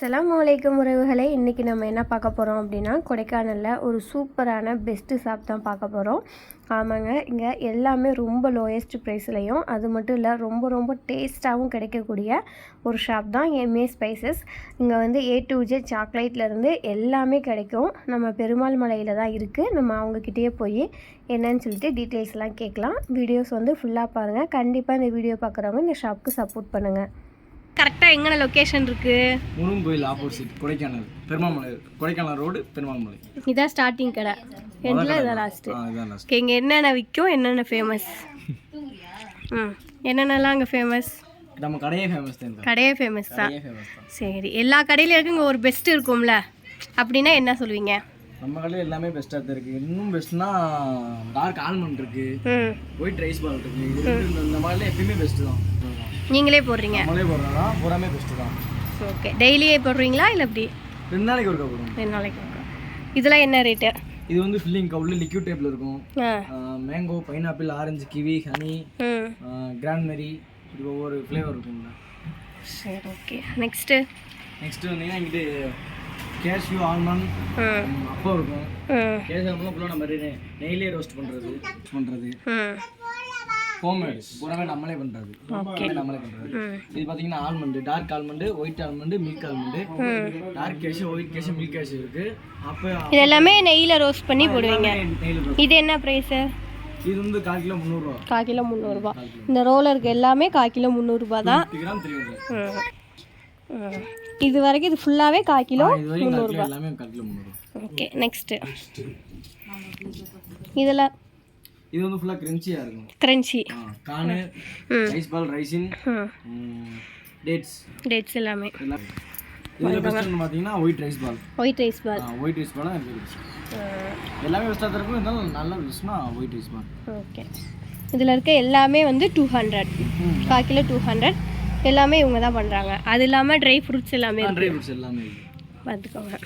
அஸ்ஸலாமு அலைக்கும் உறவுகளே இன்றைக்கி நம்ம என்ன பார்க்க போகிறோம் அப்படின்னா கொடைக்கானலில் ஒரு சூப்பரான பெஸ்ட்டு ஷாப் தான் பார்க்க போகிறோம் ஆமாங்க இங்கே எல்லாமே ரொம்ப லோயஸ்ட் ப்ரைஸ்லையும் அது மட்டும் இல்லை ரொம்ப ரொம்ப டேஸ்ட்டாகவும் கிடைக்கக்கூடிய ஒரு ஷாப் தான் எம்ஏ ஸ்பைசஸ் இங்கே வந்து ஏ டு ஜே சாக்லேட்லேருந்து எல்லாமே கிடைக்கும். நம்ம பெருமாள் மலையில் தான் இருக்குது நம்ம அவங்கக்கிட்டேயே போய் என்னன்னு சொல்லிட்டு டீட்டெயில்ஸ்லாம் கேட்கலாம். வீடியோஸ் வந்து ஃபுல்லாக பாருங்கள் கண்டிப்பாக இந்த வீடியோ பார்க்குறவங்க இந்த ஷாப்புக்கு சப்போர்ட் பண்ணுங்கள் கரெக்டாக எங்கே லொக்கேஷன் இருக்குது முருகன் கோயில் ஆப்போசிட் கொடைக்கானல் பெருமாள்மலை கொடைக்கானல் ரோடு பெருமாள்மலை இதான் ஸ்டார்டிங் கடை. எண்டில் இதான் லாஸ்ட்டு ஓகே இங்கே என்னென்ன விற்கும் என்னென்ன ஃபேமஸ் ம் என்னென்னலாம் அங்கே ஃபேமஸ் நம்ம கடையே ஃபேமஸ் தான் கடையே ஃபேமஸ் தான். சரி எல்லா கடையிலும் இருக்கு இங்கே ஒரு பெஸ்ட் இருக்கும்ல? அப்படின்னா என்ன சொல்லுவீங்க? நம்ம கடையில் எல்லாமே பெஸ்ட்டாக தான் இருக்குது இன்னும் பெஸ்ட்னா டார்க் ஆல்மண்ட் இருக்கு. ம். ஒயிட் ரைஸ் பால் இருக்கு. இது ரெண்டு இந்த- இந்த மாதிரிலாம் எப்பயுமே பெஸ்ட்டு தான். நீங்களே போடுறீங்க? நம்மளே போடுறோம்னா பூராமே பெஸ்ட்டு தான். ஓகே டெய்லியே போடுறீங்களா இல்லை எப்படி? ரெண்டு நாளைக்கு ஒருக்கா போடுவோம். ரெண்டு நாளைக்கு ஒருக்கா. இதெல்லாம் என்ன ரேட்டு இது வந்து ஃபில்லிங் உள்ள லிக்யூட் டைப்பில் இருக்கும். Mango pineapple orange kiwi honey cranberry இது ஒவ்வொரு ஃப்ளேவர் இருக்கும்ல. சரி ஓகே நெக்ஸ்ட்டு நெக்ஸ்ட் வந்தீங்கன்னா இங்கிட்டு கேஷ்யூ ஆல்மண்ட் அப்போ இருக்கும். கேஷ்யூ ஆல்மண்ட் ஃபுல்லாக நம்ம நெ- நெய்லேயே ரோஸ்ட் பண்ணுறது பண்ணுறது ஹோம்மேட் நம்மளே பண்ணுறது நம்மளே பண்ணுறது இது பார்த்தீங்கன்னா almond dark almond white almond milk almond dark cashew white cashew milk cashew இருக்கு. அப்போ இது எல்லாமே நெய்யில் ரோஸ்ட் பண்ணி போடுவீங்க. இது என்ன ப்ரைஸு இது வந்து கால் கிலோ முந்நூறுரூவா கால் கிலோ முந்நூறுரூபா இந்த ரோலருக்கு எல்லாமே கால் கிலோ முந்நூறுரூபா தான். இது வரைக்கும் இது ஃபுல்லாகவே கால் கிலோ முந்நூறுரூவா ஓகே நெக்ஸ்ட்டு இதில் இது வந்து ஃபுல்லாக கிரன்ச்சியாக இருக்கும். கிரன்ச்சி கானு. Rice ball raisin dates dates எல்லாமே. இதில் பெஸ்ட் பார்த்தீங்கன்னா white rice ball white rice ball white rice ball. எல்லாமே தான் இருக்கும். இருந்தாலும் நல்ல பெஸ்ட்னா ஒயிட் ரைஸ் பால் ஓகே இதில் இருக்க எல்லாமே வந்து டூ ஹண்ட்ரட் கால் கிலோ டூ ஹண்ட்ரட் எல்லாமே இவங்க தான் பண்ணுறாங்க அது இல்லாமல் ட்ரை ஃப்ரூட்ஸ் எல்லாமே ட்ரை ஃப்ரூட்ஸ் எல்லாமே பார்த்துக்கோங்க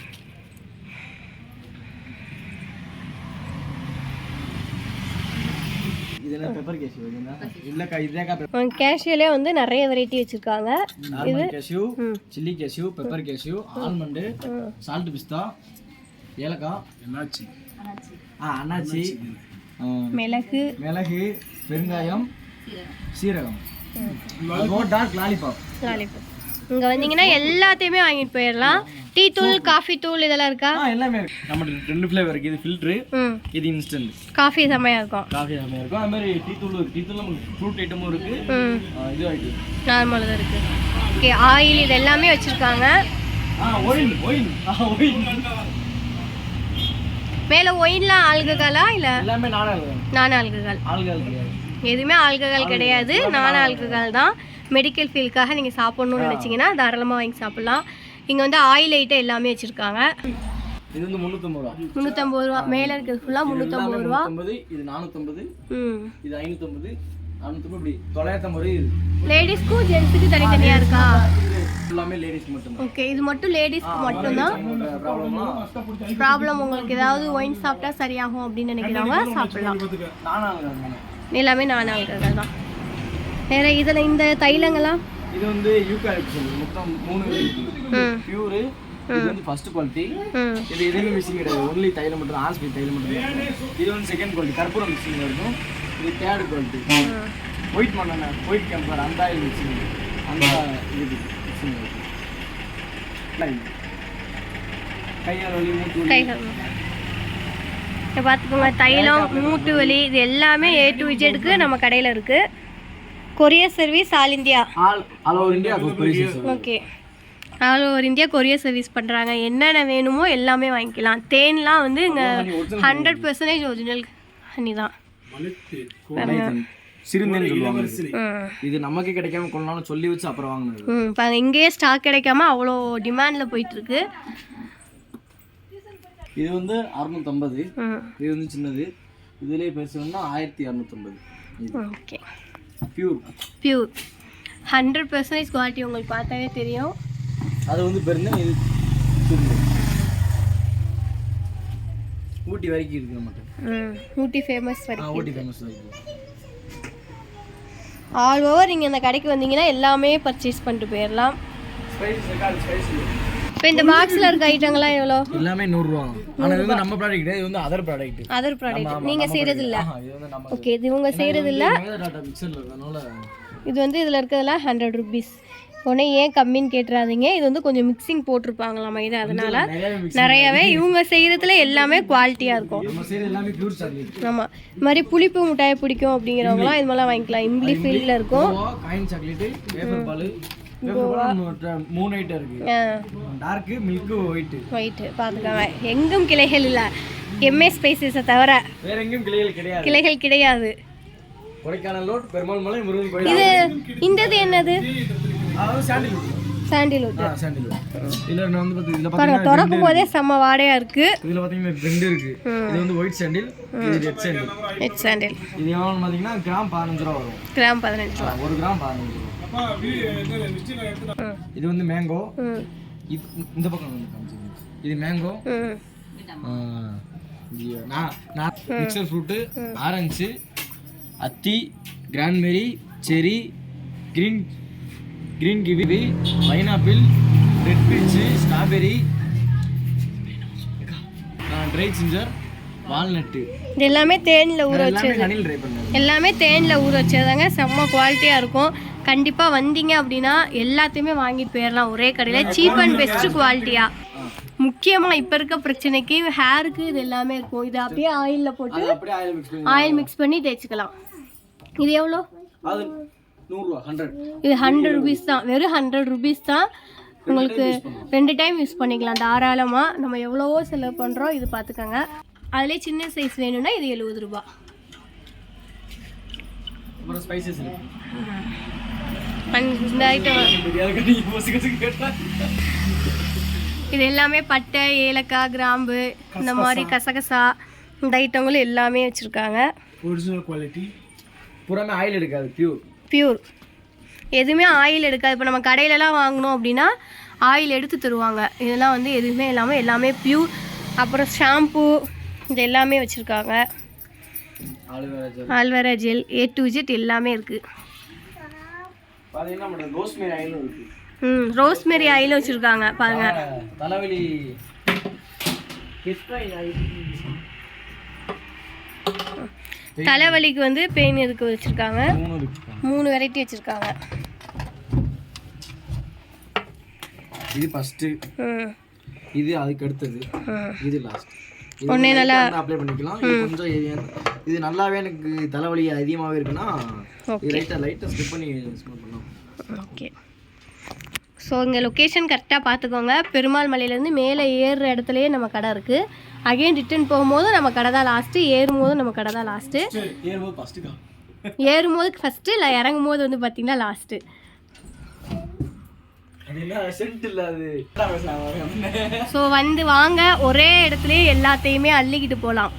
இது என்ன பெப்பர் கேஷியலே வந்து நிறைய வெரைட்டி வச்சுருக்காங்க. Normal cashew. Chilli cashew pepper cashew almond. Salt பிஸ்தா ஏலக்காய் என்னாச்சு ஆ அன்னாச்சி. ஆ, மிளகு. மிளகு பெருங்காயம் சீரகம். டார்க் லாலிபாப் லாலிபாப் இங்கே வந்தீங்கன்னா எல்லாத்தையுமே வாங்கிட்டு போயிடலாம். டீ தூள் காஃபி தூள் இதெல்லாம் இருக்கா? எல்லாமே இருக்கு. நம்ம ரெண்டு ஃப்ளேவர் இருக்கு. இது ஃபில்ட்ரு இது இன்ஸ்டன்ட் காஃபி செம்மையாக இருக்கும். காஃபி எல்லாமே இருக்கும். அது மாதிரி டீ தூள் இருக்கு. டீ தூள் நமக்கு ஃப்ரூட் ஐட்டமும் இருக்கு. இது ஆயிட்டு நார்மல் தான் இருக்குது ஓகே ஆயில் இது எல்லாமே வச்சுருக்காங்க. ஆ ஒயின் ஒயின் ஆ ஒயின் மேலே ஒயின்லாம் ஆல்கஹாலா இல்லை? எல்லாமே நானே ஆல்கஹால். எதுவுமே ஆல்கஹால் கிடையாது. நான் ஆல்கஹால். தான். மெடிக்கல் ஃபீல்டுக்காக நீங்கள் சாப்பிட்ணுன்னு நினச்சிங்கன்னா தாராளமாக வாங்கி சாப்பிட்லாம். இங்கே வந்து ஆயில் ஐட்டம் எல்லாமே வச்சுருக்காங்க. இது வந்து முந்நூற்றம்பது ரூபா. முந்நூற்றம்பது ரூபா. மேலே இருக்கிறது ஃபுல்லாக முந்நூற்றம்பது ரூபா. இது நானூற்றம்பது இது ஐநூற்றம்பது நானூற்றம்பது இப்படி தொள்ளாயிரத்தம்பது லேடிஸ்க்கும் ஜென்ஸுக்கு தனித்தனியாக இருக்கா? எல்லாமே லேடிஸ் மட்டும் ஓகே இது மட்டும் லேடிஸ்க்கு மட்டும்தான். ப்ராப்ளம்லாம் ப்ராப்ளம் உங்களுக்கு ஏதாவது ஒயின் சாப்பிட்டா சரியாகும் அப்படின்னு நினைக்கிறவங்க சாப்பிடலாம். எல்லாமே நான் ஆல்கஹால் தான்? வேறு இதில் இந்த தைலங்கள்லாம்? இது வந்து யூகாலிப்ஸ் மொத்தம் மூணு பியூரு இது வந்து ஃபர்ஸ்ட் குவாலிட்டி இது எதுவுமே மிக்சிங் கிடையாது. ஒன்லி தைலம் மட்டும் ஹாஸ்பி தைலம் மட்டும் தான். இது வந்து செகண்ட் குவாலிட்டி கற்பூரம் மிக்சிங் இருக்கும். இது தேர்ட் குவாலிட்டி ஒயிட் மண்ணெண்ணெய் ஒயிட் கம்பர் அந்த ஆயில் மிக்சிங் அந்த இது. இப்போ பார்த்துக்கோங்க தைலம் மூட்டு வலி இது எல்லாமே ஏ டு விஜெட்டுக்கு நம்ம கடையில் இருக்குது courier service all India all all over India courier okay all over India courier service பண்ணுறாங்க என்னென்ன வேணுமோ எல்லாமே வாங்கிக்கலாம். தேன்லாம் வந்து இங்கே ஹண்ட்ரட் பர்சன்டேஜ் ஒரிஜினல் ஹனி தான். சிறுந்தேன்னு சொல்லுவாங்க இது. நமக்கு கிடைக்காம கொள்ளனாலும் சொல்லி வச்சு அப்புறம் வாங்கினது. இப்போ இங்கேயே ஸ்டாக் கிடைக்காம அவ்வளோ டிமாண்டில் போயிட்டுருக்கு. இது வந்து அறுநூத்தம்பது. இது வந்து சின்னது. இதுலேயே பெருசுன்னா ஆயிரத்தி இரநூத்தம்பது okay. Pure pure hundred percentage quality உங்களுக்கு பார்த்தாவே தெரியும். அது வந்து பெருந்து இது ஊட்டி வரைக்கும் இருக்கு நம்மகிட்ட. ம் ஊட்டி ஃபேமஸ் வரைக்கும் ஊட்டி ஃபேமஸ் வரைக்கும். ஆல் ஓவர் நீங்கள் இந்த கடைக்கு வந்தீங்கன்னா எல்லாமே பர்ச்சேஸ் பண்ணிட்டு போயிடலாம் இப்போ இந்த பாக்ஸில் இருக்க ஐட்டங்கள்லாம் எவ்வளோ? எல்லாமே நூறுரூவா. ஆனால் இது வந்து நம்ம ப்ராடக்ட் இது வந்து அதர் ப்ராடக்ட் அதர் ப்ராடக்ட் நீங்கள் செய்கிறது இல்லை ஓகே இது இவங்க செய்கிறது இல்லை இது வந்து இதில் இருக்கிறதெல்லாம் ஹண்ட்ரட் ருபீஸ் உடனே ஏன் கம்மின்னு கேட்டுறாதீங்க. இது வந்து கொஞ்சம் மிக்சிங் போட்டிருப்பாங்களாம் இது அதனால நிறையவே இவங்க செய்கிறதுல எல்லாமே குவாலிட்டியாக இருக்கும். ஆமாம் இது மாதிரி புளிப்பு மிட்டாய் பிடிக்கும் அப்படிங்கிறவங்களாம் இது மாதிரிலாம் வாங்கிக்கலாம். இம்லி ஃபீல்டில் இருக்கும் மூணு எங்கும் கிளைகள் இல்லை. எம்ஏ ஸ்பைசஸை தவிர கிளைகள் கிடையாது. கிளைகள் கிடையாது. கொடைக்கானல் ரோட் பெருமாள் மலை முருகன் கோயில். இது இந்தது என்னது? சாண்டில்வுட் இதில் நான் வந்து இதில் பாருங்க பார்த்தீங்கன்னா திறக்கும் போதே செம்ம வாடையாக இருக்குது இதில் பார்த்தீங்கன்னா ரெண்டு இருக்கு. இது வந்து ஒயிட் சாண்டில் இது ரெட் சாண்டில் ஹெட் சாண்டில் இது எவ்வளோ பார்த்தீங்கன்னா கிராம் பதினஞ்சு ரூபா வரும். கிராம் பதினஞ்சு ரூபா. ஒரு கிராம் பதினஞ்சு ரூபா. ம். இது வந்து மேங்கோ இந்த பக்கம் வந்து. இது மேங்கோ மிக்சர் ஃப்ரூட்டு ஆரஞ்சு அத்தி cranberry cherry green green kiwi pineapple red peach strawberry dry ginger walnut இது எல்லாமே தேனில் ஊற வச்சு எல்லாமே தேனில் ஊற வச்சதாங்க. செம்ம குவாலிட்டியாக இருக்கும். கண்டிப்பாக வந்தீங்க அப்படின்னா எல்லாத்தையுமே வாங்கிட்டு போயிடலாம் ஒரே கடையில் சீப் அண்ட் பெஸ்ட் குவாலிட்டியாக முக்கியமாக இப்போ இருக்க பிரச்சனைக்கு ஹேருக்கு இது எல்லாமே இருக்கும். இது அப்படியே ஆயிலில் போட்டு ஆயில் மிக்ஸ் பண்ணி தேய்ச்சிக்கலாம். இது எவ்வளோ? நூறுரூவா ஹண்ட்ரட் இது ஹண்ட்ரட் ருபீஸ் தான். வெறும் ஹண்ட்ரட் ருபீஸ் தான் உங்களுக்கு ரெண்டு டைம் யூஸ் பண்ணிக்கலாம். தாராளமாக நம்ம எவ்வளவோ செலவு பண்ணுறோம் இது பார்த்துக்கோங்க அதிலே சின்ன சைஸ் வேணும்னா இது எழுபது ரூபா. இந்த ஐட்டம் இது எல்லாமே பட்டை ஏலக்காய் கிராம்பு இந்த மாதிரி கசகசா இந்த ஐட்டங்களும் எல்லாமே வச்சுருக்காங்க. ஒரிஜினல் குவாலிட்டி பூராமே ஆயில் எடுக்காது பியூர் பியூர் எதுவுமே ஆயில் எடுக்காது. இப்போ நம்ம கடையிலலாம் வாங்கினோம் அப்படின்னா ஆயில் எடுத்து தருவாங்க. இதெல்லாம் வந்து எதுவுமே இல்லாமல் எல்லாமே பியூர் அப்புறம் ஷாம்பு இது எல்லாமே வச்சுருக்காங்க. Aloe vera gel A to Z எல்லாமே இருக்குது ம் ரோஸ்மெரி ஆயிலும் வச்சுருக்காங்க பாருங்க. தலைவலி. தலைவலிக்கு வந்து பெயின் இதுக்கு வச்சுருக்காங்க? மூணு வெரைட்டி வச்சுருக்காங்க. இது ஃபர்ஸ்ட் ம். இது அதுக்கு அடுத்தது இது லாஸ்ட் ஒண்ணே நல்லா அப்ளை பண்ணிக்கலாம். கொஞ்சம் இது- இது நல்லாவே எனக்கு தலைவலி அதிகமாகவே இருக்குன்னா லைட்டாக லைட்டாக ஸ்கிப் பண்ணி ஸ்மெல் பண்ணலாம். ஓகே. ஸோ இங்கே லொக்கேஷன் கரெக்டாக பார்த்துக்கோங்க. பெருமாள் மலையிலேருந்து மேலே ஏறுற இடத்துலையே நம்ம கடை இருக்குது அகைன் ரிட்டர்ன் போகும்போது நம்ம கடை தான் லாஸ்ட்டு ஏறும்போது நம்ம கடை தான் லாஸ்ட்டு ஏறும்போது ஃபஸ்ட்டுக்கா ஏறும்போது ஃபஸ்ட்டு இல்லை இறங்கும் போது வந்து பார்த்திங்கன்னா லாஸ்ட்டு ஸோ வந்து வாங்க ஒரே இடத்துலையே எல்லாத்தையுமே அள்ளிக்கிட்டு போகலாம்